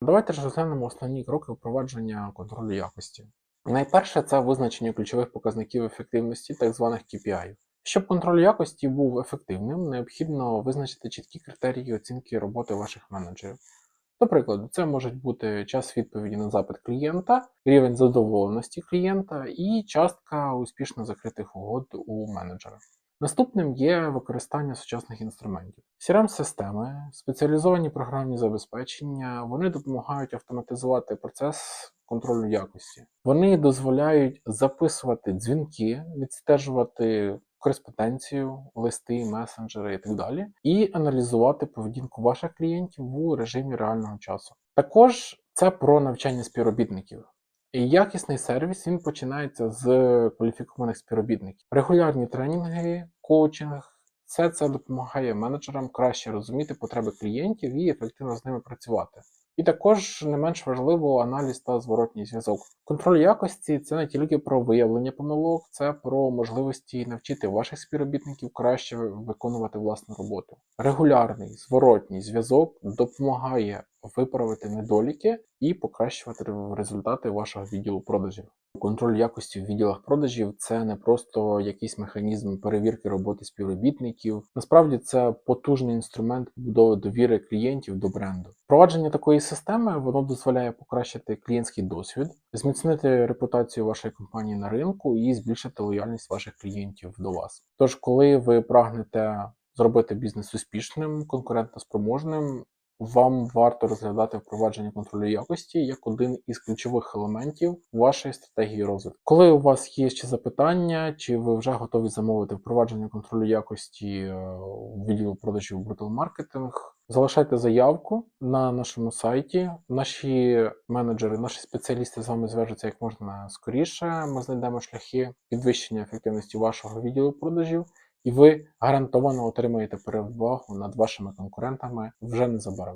Давайте ж розглянемо основні кроки впровадження контролю якості. Найперше це визначення ключових показників ефективності, так званих KPI. Щоб контроль якості був ефективним, необхідно визначити чіткі критерії оцінки роботи ваших менеджерів. До прикладу, це можуть бути час відповіді на запит клієнта, рівень задоволеності клієнта і частка успішно закритих угод у менеджера. Наступним є використання сучасних інструментів. CRM-системи, спеціалізовані програмні забезпечення, вони допомагають автоматизувати процес контролю якості. Вони дозволяють записувати дзвінки, відстежувати кореспонденцію, листи, месенджери і так далі, і аналізувати поведінку ваших клієнтів у режимі реального часу. Також це про навчання співробітників. І якісний сервіс він починається з кваліфікованих співробітників. Регулярні тренінги, коучинг. Все це допомагає менеджерам краще розуміти потреби клієнтів і ефективно з ними працювати. І також не менш важливо аналіз та зворотній зв'язок. Контроль якості це не тільки про виявлення помилок, це про можливості навчити ваших співробітників краще виконувати власну роботу. Регулярний зворотній зв'язок допомагає виправити недоліки і покращувати результати вашого відділу продажів. Контроль якості в відділах продажів це не просто якийсь механізм перевірки роботи співробітників. Насправді це потужний інструмент побудови довіри клієнтів до бренду. Впровадження такої системи воно дозволяє покращити клієнтський досвід, зміцнити репутацію вашої компанії на ринку і збільшити лояльність ваших клієнтів до вас. Тож, коли ви прагнете зробити бізнес успішним, конкурентоспроможним, вам варто розглядати впровадження контролю якості як один із ключових елементів вашої стратегії розвитку. Коли у вас є ще запитання, чи ви вже готові замовити впровадження контролю якості е, у відділу продажів Brutal Marketing, залишайте заявку на нашому сайті. Наші менеджери, наші спеціалісти з вами зв'яжуться як можна скоріше. Ми знайдемо шляхи підвищення ефективності вашого відділу продажів і ви гарантовано отримаєте перевагу над вашими конкурентами вже незабаром.